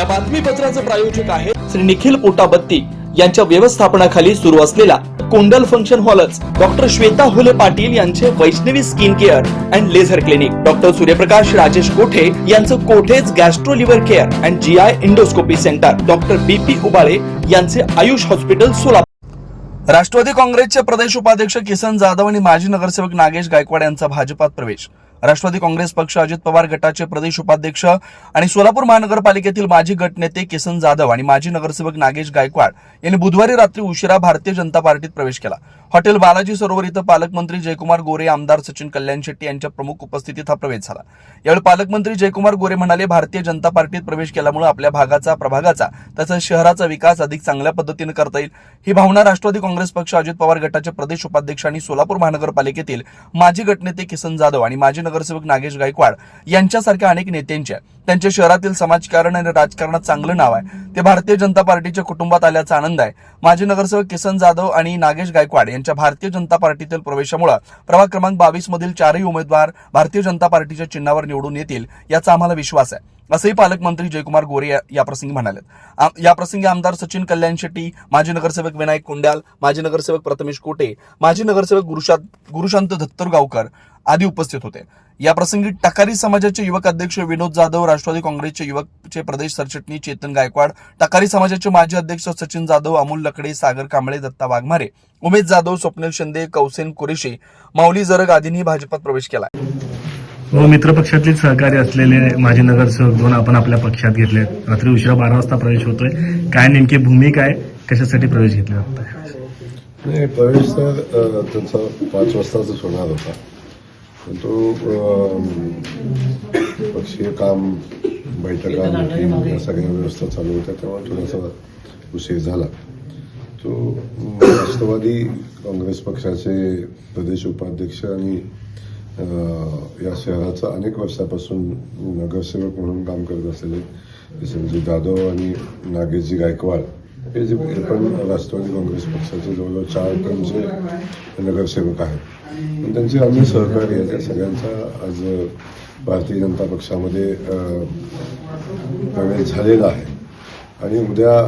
या बातमीपत्राचे प्रायोजक आहे श्री निखिल पोटाबत्ती यांच्या व्यवस्थापनाखाली सुरू असलेला कोंडल फंक्शन हॉलच डॉक्टर श्वेता हुले पाटील यांचे Vaishnavi skin care and laser clinic. Doctor Suryaprakash Rajesh Kothe यांचं कोठेज gastro liver care and G I endoscopy centre. Doctor B P Ubale यांचे आयुष हॉस्पिटल सोलापूर. राष्ट्रवादी काँग्रेसचे प्रदेश उपाध्यक्ष किसन जाधव आणि माजी नगरसेवक नागेश गायकवाड यांचा भाजपात प्रवेश. राष्ट्रवादी काँग्रेस पक्ष अजित पवार गटाचे प्रदेश उपाध्यक्ष आणि सोलापूर महानगरपालिकेतील माजी गटनेते किसन जाधव आणि माजी नगरसेवक नागेश गायकवाड यांनी बुधवारी रात्री उशिरा भारतीय जनता पार्टीत प्रवेश केला. हॉटेल बालाजी सरोवर इथं पालकमंत्री जयकुमार गोरे आमदार सचिन कल्याण शेट्टी यांच्या प्रमुख उपस्थितीत हा प्रवेश झाला. यावेळी पालकमंत्री जयकुमार गोरे म्हणाले भारतीय जनता पार्टीत प्रवेश केल्यामुळे आपल्या भागाचा प्रभागाचा तसंच शहराचा विकास अधिक चांगल्या पद्धतीने करता येईल. ही भावना राष्ट्रवादी काँग्रेस पक्ष अजित पवार गटाचे प्रदेश उपाध्यक्ष आणि सोलापूर महानगरपालिकेतील माजी गटनेते किसन जाधव आणि माजी नगरसेवक नागेश गायकवाड यांच्यासारख्या अनेक नेत्यांचे त्यांचे शहरातील समाजकारण आणि राजकारणात चांगलं नाव आहे. ते भारतीय जनता पार्टीच्या कुटुंबात आल्याचा आनंद आहे. माजी नगरसेवक किसन जाधव आणि नागेश गायकवाड यांच्या भारतीय जनता पार्टीतील प्रवेशामुळे प्रभाग क्रमांक बावीस मधील चारही उमेदवार भारतीय जनता पार्टीच्या चिन्हावर निवडून येतील याचा आम्हाला विश्वास आहे. असंही पालकमंत्री जयकुमार गोरे याप्रसंगी म्हणाले याप्रसंगी आमदार सचिन कल्याण शेट्टी माजी नगरसेवक विनायक कुंड्याल माजी नगरसेवक प्रथमेश कोटे माजी नगरसेवक गुरुशांत गुरुशांत धत्तरगावकर आदी उपस्थित होते. या प्रसंगी टकारी समाजाचे युवक अध्यक्ष विनोद जाधव राष्ट्रवादी काँग्रेसचे युवकचे प्रदेश सरचिटणीस चेतन गायकवाड टकारी समाजाचे माजी अध्यक्ष सचिन जाधव अमोल लकडे सागर कांबळे दत्ता वाघमारे उमेश जाधव स्वप्नील शिंदे कौसेन कुरेशी माऊली जरग आदींनी भाजपात प्रवेश केला. व मित्रपक्षातील सहकारी असलेले माजी नगरसेवक दोन आपण आपल्या पक्षात घेतले रात्री उशिरा बारा वाजता प्रवेश होतोय. काय नेमकी भूमिका आहे कशासाठी प्रवेश घेतला? जातोय नाही प्रवेश तर त्यांचा पाच वाजताच होणार होता. तो पक्षीय काम बैठका मीटिंग या सगळ्या व्यवस्था चालू होत्या तेव्हा थोडासा उशीर झाला. तो राष्ट्रवादी काँग्रेस पक्षाचे प्रदेश उपाध्यक्ष आणि या शहराचा अनेक वर्षापासून नगरसेवक म्हणून काम करत असलेले संजय जाधव आणि नागेशजी गायकवाड हे जे हे पण राष्ट्रवादी काँग्रेस पक्षाचे जवळजवळ चार टनचे नगरसेवक आहेत. त्यांचे आम्ही सहकारी त्या सगळ्यांचा आज भारतीय जनता पक्षामध्ये प्रवेश झालेला आहे. आणि उद्या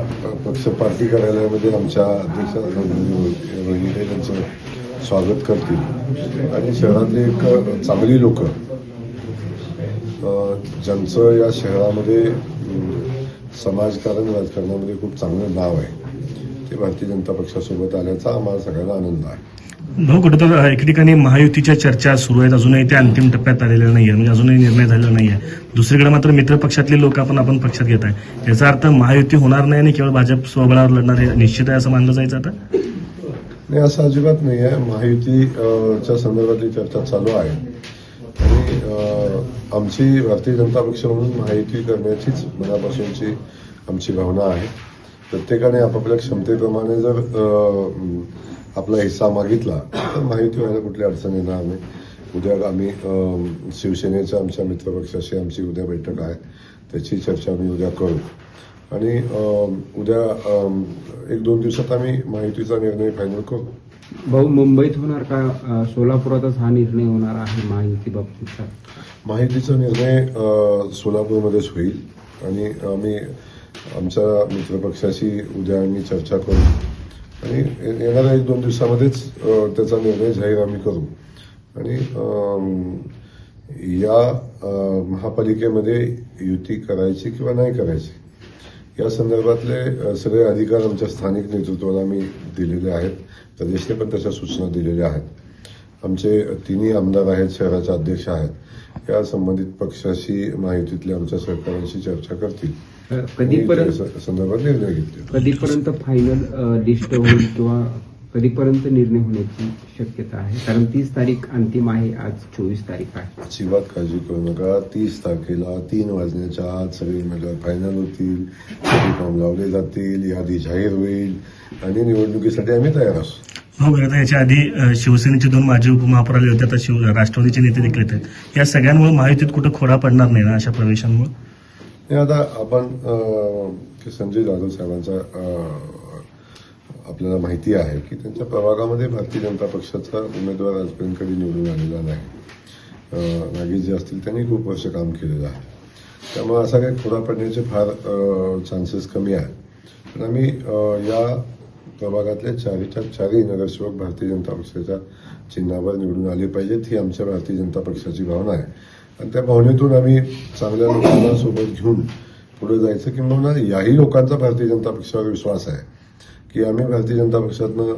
पक्ष पार्टी कार्यालयामध्ये आमच्या अध्यक्ष रोहिणी त्यांचं स्वागत करतील. आणि शहरातली एक चांगली लोक ज्यांचं या शहरामध्ये समाजकारण राजकारणामध्ये खूप चांगलं नाव आहे. ते भारतीय जनता पक्षासोबत आल्याचा आम्हाला सगळ्यांना आनंद आहे. भाऊ कुठं तर एके ठिकाणी महायुतीच्या चर्चा सुरू आहेत. अजूनही त्या अंतिम टप्प्यात आलेल्या नाही आहे म्हणजे अजूनही निर्णय झालेला नाही आहे दुसरीकडे मात्र मित्रपक्षातले लोक आपण आपण पक्षात घेत आहे. याचा अर्थ महायुती होणार नाही आणि केवळ भाजप स्वबळावर लढणार हे निश्चित आहे असं मानलं जायचं आता? नाही असं अजिबात नाही आहे महायुती च्या संदर्भातली चर्चा चालू आहे. आणि आमची भारतीय जनता पक्ष म्हणून महायुती करण्याचीच मनापासूनची आमची भावना आहे. प्रत्येकाने आपापल्या क्षमतेप्रमाणे जर आपला हिस्सा मागितला तर महायुती व्हायला कुठली अडचण येणार नाही. उद्या आम्ही शिवसेनेच्या आमच्या मित्रपक्षाशी आमची उद्या बैठक आहे. त्याची चर्चा आम्ही उद्या करू. आणि उद्या एक दोन दिवसात आम्ही महायुतीचा निर्णय फायनल करू. भाऊ मुंबईत होणार का? सोलापुरातच हा निर्णय होणार आहे महायुती बाबतीतचा माहितीचा निर्णय सोलापूरमध्येच होईल. आणि आम्ही आमच्या मित्रपक्षाशी उद्या आम्ही चर्चा करू. आणि येणाऱ्या एक दोन दिवसामध्येच त्याचा निर्णय जाहीर आम्ही करू. आणि या महापालिकेमध्ये युती करायची किंवा नाही करायची या संदर्भातले सगळे अधिकार आमच्या स्थानिक नेतृत्वाला आम्ही दिलेले आहेत. प्रदेशने पण तशा सूचना दिलेल्या आहेत. आमचे तिन्ही आमदार आहेत शहराचे अध्यक्ष आहेत. या संबंधित पक्षाशी माहितीतल्या आमच्या सहकाऱ्यांशी चर्चा करतील. कधीपर्यंत संदर्भात निर्णय घेतील कधीपर्यंत फायनल लिस्ट होईल किंवा कधीपर्यंत निर्णय होण्याची शक्यता आहे? कारण तीस तारीख अंतिम आहे आज चोवीस तारीख आहे. अजिबात काळजी करू नका. तीस तारखेला तीन वाजण्याच्या आत सगळे उमेदवार फायनल होतील. सगळे फॉर्म लावले जातील. यादी जाहीर होईल. आणि निवडणुकीसाठी आम्ही तयार असू. हो बरं आता याच्या आधी शिवसेनेचे दोन माजी उपमहापौर आले होते. आता शिव राष्ट्रवादीचे नेते देखील येत आहेत. या सगळ्यांमुळे महायुतीत कुठं खोडा पडणार नाही ना अशा प्रवेशांमुळे? हे आता आपण की संजय जाधव साहेबांचा आपल्याला माहिती आहे की त्यांच्या प्रभागामध्ये भारतीय जनता पक्षाचा उमेदवार आजपर्यंत कधी निवडून आलेला नाही. नागेश जे असतील त्यांनी खूप वर्ष काम केलेलं आहे. त्यामुळे असा काही खोडा पडण्याचे फार चान्सेस कमी आहे पण आम्ही या प्रभागातल्या चारीच्या चारही नगरसेवक भारतीय जनता पक्षाच्या चिन्हावर निवडून आले पाहिजेत ही आमच्या भारतीय जनता पक्षाची भावना आहे. आणि त्या भावनेतून आम्ही चांगल्या लोकांना सोबत घेऊन पुढे जायचं किंवा याही लोकांचा भारतीय जनता पक्षावर विश्वास आहे की आम्ही भारतीय जनता पक्षातनं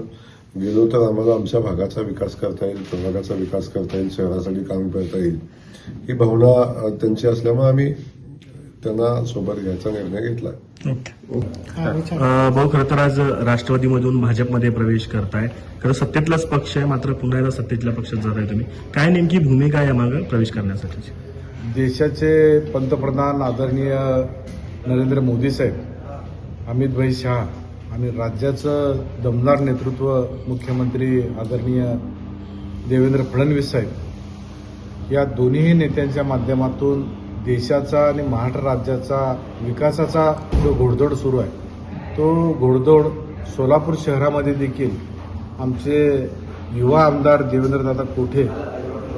गेलो तर आम्हाला आमच्या भागाचा विकास करता येईल प्रभागाचा विकास करता येईल शहरासाठी काम करता येईल. ही भावना त्यांची असल्यामुळे आम्ही त्यांना सोबत घ्यायचा निर्णय घेतला. भाऊ खरं तर आज राष्ट्रवादीमधून भाजपमध्ये प्रवेश करताय. खरं सत्तेतलाच पक्ष आहे मात्र पुन्हा एकदा सत्तेतल्या पक्षात जात आहे तुम्ही. काय नेमकी भूमिका आहे यामागं प्रवेश करण्यासाठी? देशाचे पंतप्रधान आदरणीय नरेंद्र मोदी साहेब अमित भाई शहा आणि राज्याचं दमदार नेतृत्व मुख्यमंत्री आदरणीय देवेंद्र फडणवीस साहेब या दोन्ही नेत्यांच्या माध्यमातून देशाचा आणि महाराष्ट्र राज्याचा विकासाचा जो घोडदौड सुरू आहे तो घोडदौड सोलापूर शहरामध्ये देखील आमचे युवा आमदार देवेंद्रदादा कोठे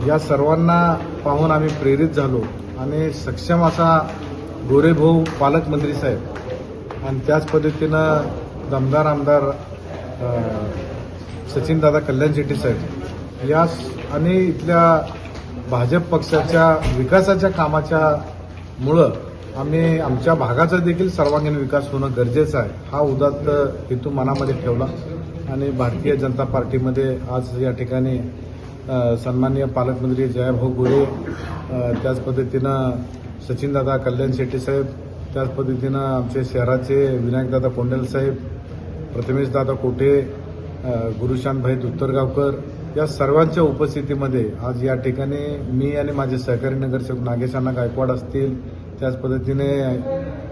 या सर्वांना पाहून आम्ही प्रेरित झालो आणि सक्षम असा गोरेभाऊ पालकमंत्री साहेब आणि त्याच पद्धतीनं दमदार आमदार सचिनदादा कल्याण शेट्टी साहेब या आणि इथल्या भाजप पक्षाच्या विकासाच्या कामाच्या मुळं आम्ही आमच्या भागाचा देखील सर्वांगीण विकास होणं गरजेचं आहे. हा उदात्त हेतू मनामध्ये ठेवला आणि भारतीय जनता पार्टीमध्ये आज या ठिकाणी सन्माननीय पालकमंत्री जयाभाऊ गोरे त्याच पद्धतीनं सचिनदादा कल्याण शेट्टी साहेब त्याच पद्धतीनं आमचे शहराचे विनायकदादा कोंडल साहेब प्रथमेशदादा कोठे गुरुशांतभाई दुत्तरगावकर या सर्वांच्या उपस्थितीमध्ये आज या ठिकाणी मी आणि माझे सहकारी नगरसेवक नागेशांना गायकवाड असतील त्याच पद्धतीने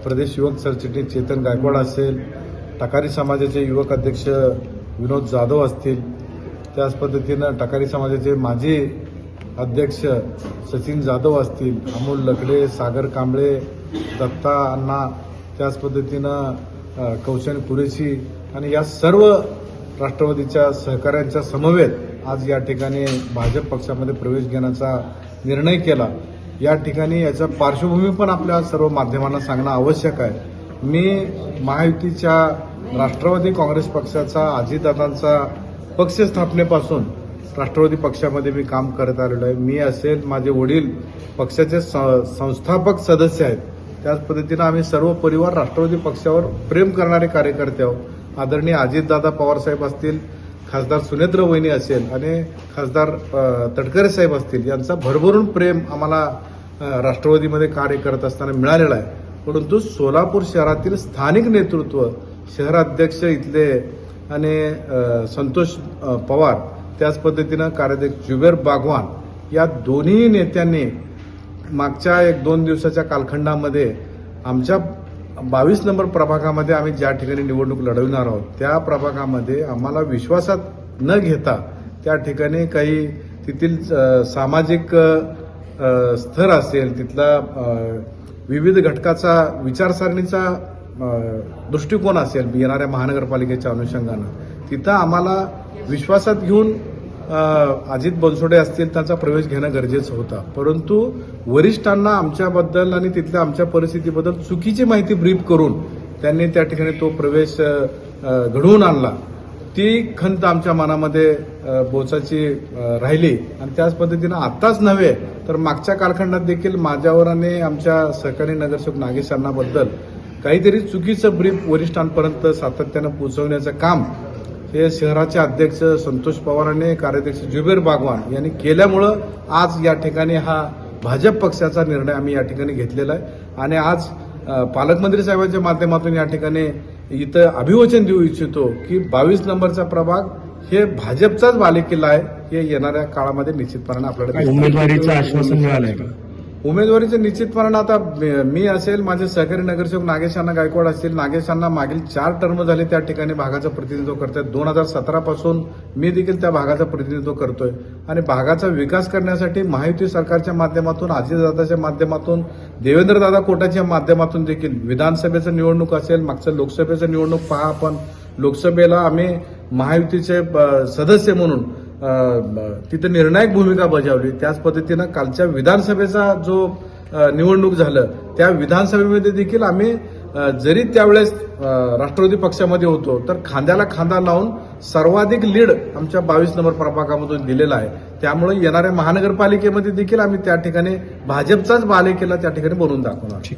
प्रदेश युवक सरचिटणीस चेतन गायकवाड असेल टकारी समाजाचे युवक अध्यक्ष विनोद जाधव असतील त्याच पद्धतीनं टकारी समाजाचे माजी अध्यक्ष सचिन जाधव असतील अमोल लकडे सागर कांबळे दत्ता अण्णा त्याच पद्धतीनं कौशल कौशन कुरेशी आणि या सर्व राष्ट्रवादीच्या सहकाऱ्यांच्या समवेत आज या ठिकाणी भाजप पक्षामध्ये प्रवेश घेण्याचा निर्णय केला. या ठिकाणी याचा पार्श्वभूमी पण आपल्या सर्व माध्यमांना सांगणं आवश्यक आहे. मी महायुतीच्या राष्ट्रवादी काँग्रेस पक्षाचा अजितदादांचा पक्ष स्थापनेपासून राष्ट्रवादी पक्षामध्ये मी काम करत आलेलो आहे. मी असेल माझे वडील पक्षाचे स- संस्थापक सदस्य आहेत. त्याच पद्धतीनं आम्ही सर्व परिवार राष्ट्रवादी पक्षावर प्रेम करणारे कार्यकर्ते आहोत. आदरणीय अजितदादा पवारसाहेब असतील खासदार सुनेत्र वहिनी असेल आणि खासदार तटकरे साहेब असतील यांचा भरभरून प्रेम आम्हाला राष्ट्रवादीमध्ये कार्य करत असताना मिळालेला आहे. परंतु सोलापूर शहरातील स्थानिक नेतृत्व शहराध्यक्ष इथले आणि संतोष पवार त्याच पद्धतीनं कार्याध्यक्ष जुबेर बागवान या दोन्ही नेत्यांनी मागच्या एक दोन दिवसाच्या कालखंडामध्ये आमच्या बावीस नंबर प्रभागामध्ये आम्ही ज्या ठिकाणी निवडणूक लढवणार आहोत त्या प्रभागामध्ये आम्हाला विश्वासात न घेता त्या ठिकाणी काही तेथील सामाजिक स्तर असेल तिथला विविध घटकाचा विचारसरणीचा दृष्टिकोन असेल येणाऱ्या महानगरपालिकेच्या अनुषंगानं तिथं आम्हाला विश्वासात घेऊन अजित बनसोडे असतील त्यांचा प्रवेश घेणं गरजेचं होतं. परंतु वरिष्ठांना आमच्याबद्दल आणि तिथल्या आमच्या परिस्थितीबद्दल चुकीची माहिती ब्रीफ करून त्यांनी त्या ठिकाणी तो प्रवेश घडवून आणला. ती खंत आमच्या मनामध्ये बोचाची राहिली. आणि त्याच पद्धतीनं आत्ताच नव्हे तर मागच्या कालखंडात देखील माझ्यावर आणि आमच्या सहकारी नगरसेवक नागेश यांनाबद्दल काहीतरी चुकीचं ब्रीफ वरिष्ठांपर्यंत सातत्यानं पोहोचवण्याचं काम हे शहराचे अध्यक्ष संतोष पवार आणि कार्याध्यक्ष जुबेर बागवान यांनी केल्यामुळं आज या ठिकाणी हा भाजप पक्षाचा निर्णय आम्ही या ठिकाणी घेतलेला आहे. आणि आज पालकमंत्री साहेबांच्या माध्यमातून या ठिकाणी इथं अभिवचन देऊ इच्छितो की बावीस नंबरचा प्रभाग हे भाजपचाच बालेकिल्ला आहे हे येणाऱ्या काळामध्ये निश्चितपणाने आपल्याला उमेदवारीचं आश्वासन मिळालंय का? उमेदवारीचं निश्चितपणे आता मी- असेल माझे सहकारी नगरसेवक नागेशांना गायकवाड असतील नागेशांना मागील चार टर्म झाले त्या ठिकाणी भागाचं प्रतिनिधित्व करतात दोन हजार सतरापासून मी देखील त्या भागाचं प्रतिनिधित्व करतोय. आणि भागाचा विकास करण्यासाठी महायुती सरकारच्या माध्यमातून अजितदादाच्या माध्यमातून देवेंद्रदादा कोटाच्या माध्यमातून देखील विधानसभेचं निवडणूक असेल मागचं लोकसभेचं निवडणूक पहा आपण. लोकसभेला आम्ही महायुतीचे सदस्य म्हणून तिथे निर्णायक भूमिका बजावली. त्याच पद्धतीनं कालच्या विधानसभेचा जो निवडणूक झालं त्या विधानसभेमध्ये देखील आम्ही जरी त्यावेळेस राष्ट्रवादी पक्षामध्ये होतो तर खांद्याला खांदा लावून सर्वाधिक लीड आमच्या बावीस नंबर प्रभागामधून दिलेला आहे. त्यामुळे येणाऱ्या महानगरपालिकेमध्ये देखील आम्ही त्या ठिकाणी भाजपचाच बालेकिल्ला त्या ठिकाणी बनवून दाखवणार. ठीक.